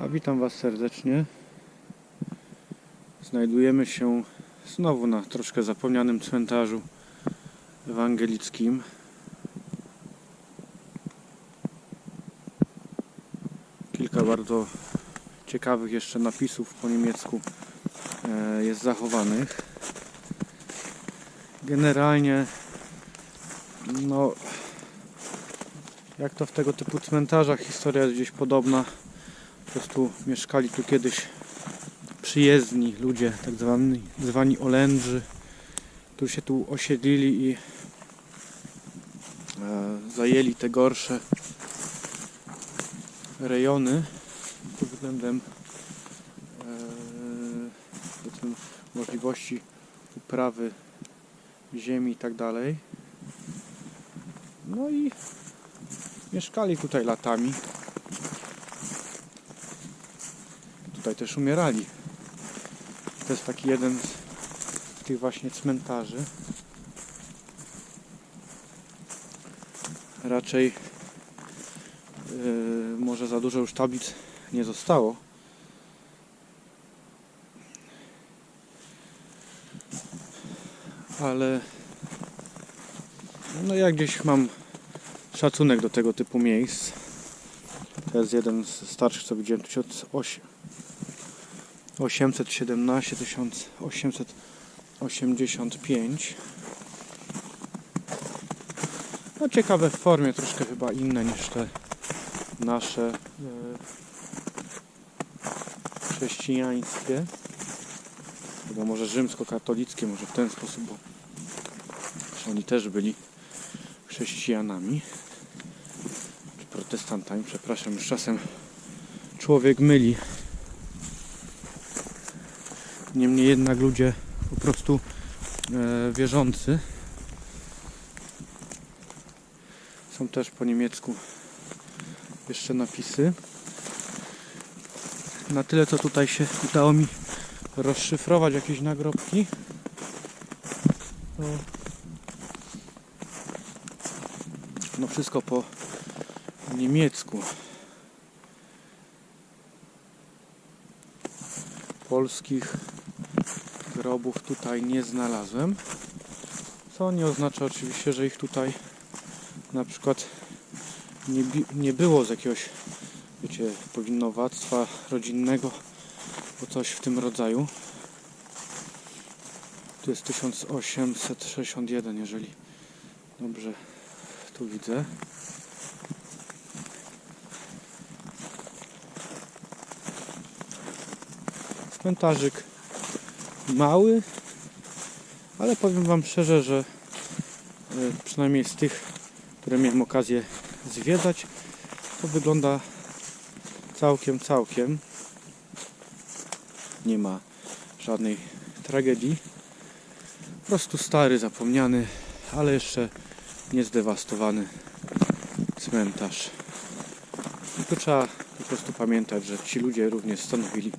A witam Was serdecznie. Znajdujemy się znowu na troszkę zapomnianym cmentarzu ewangelickim. Kilka bardzo ciekawych jeszcze napisów po niemiecku e, jest zachowanych. Generalnie, no, jak to w tego typu cmentarzach, historia jest gdzieś podobna. Po prostu mieszkali tu kiedyś przyjezdni ludzie, tak zwani, zwani Olędrzy, którzy się tu osiedlili i e, zajęli te gorsze rejony pod względem e, powiedzmy, możliwości uprawy ziemi i tak dalej. No i mieszkali tutaj latami. Tutaj też umierali. To jest taki jeden z tych właśnie cmentarzy. Raczej yy, może za dużo już tablic nie zostało. Ale no ja gdzieś mam szacunek do tego typu miejsc. To jest jeden z starszych, co widziałem, 1800 817 1885 no ciekawe w formie, troszkę chyba inne niż te nasze e, chrześcijańskie. Chyba może rzymskokatolickie, może w ten sposób, bo oni też byli chrześcijanami? Czy protestantami, przepraszam, już czasem człowiek myli Niemniej jednak ludzie po prostu e, wierzący są też po niemiecku jeszcze napisy. Na tyle co tutaj się udało mi rozszyfrować jakieś nagrobki. No wszystko po niemiecku. polskich grobów tutaj nie znalazłem. Co nie oznacza oczywiście, że ich tutaj na przykład nie, nie było z jakiegoś wiecie, powinowactwa rodzinnego, bo coś w tym rodzaju. Tu jest 1861, jeżeli dobrze tu widzę. Cmentarzyk mały, ale powiem Wam szczerze, że e, przynajmniej z tych, które miałem okazję zwiedzać, to wygląda całkiem, całkiem. Nie ma żadnej tragedii. Po prostu stary, zapomniany, ale jeszcze nie zdewastowany cmentarz. I tu trzeba po prostu pamiętać, że ci ludzie również stanowili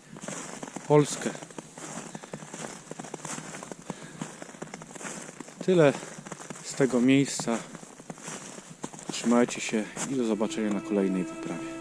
Polskę. Tyle z tego miejsca. Trzymajcie się i do zobaczenia na kolejnej wyprawie.